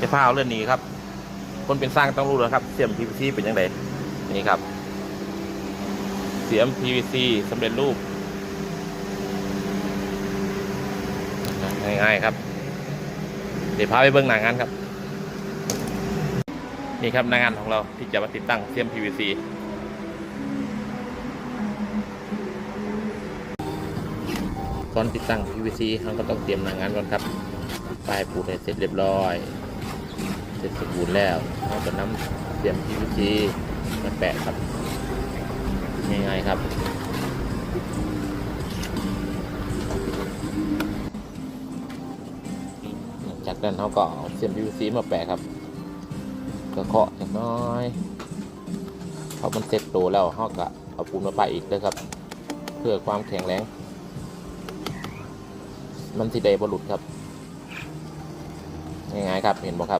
จะพาเอาเรื่องนี้ครับ คนเป็นสร้างต้องรู้แล้วครับ เสียม PVC เป็นยังไงนี่ครับ เสียม PVC สำเร็จรูป ง่ายๆครับ เดี๋ยวพาไปเบื้องหน้างานครับ นี่ครับหน้างานของเราที่จะมาติดตั้งเสียม PVC ก่อนติดตั้ง PVC เราก็ต้องเตรียมหน้างานก่อนครับป้ายปูนให้เสร็จเรียบร้อย ร็จสมบูรณ์แล้วเราก็นำเสียม PVC มาแปะครับง่ายๆครับจากนั้นเขาก็เอาเสียม PVC มาแปะครับก็เคาะจักหน้อยพอมันเสร็จโตแล้วเขาก็เอาปูนมาปะอีกเลยครับ เพื่อความแข็งแรงมันสิได้บหลุดครับง่ายๆครับเห็นบ่ครับ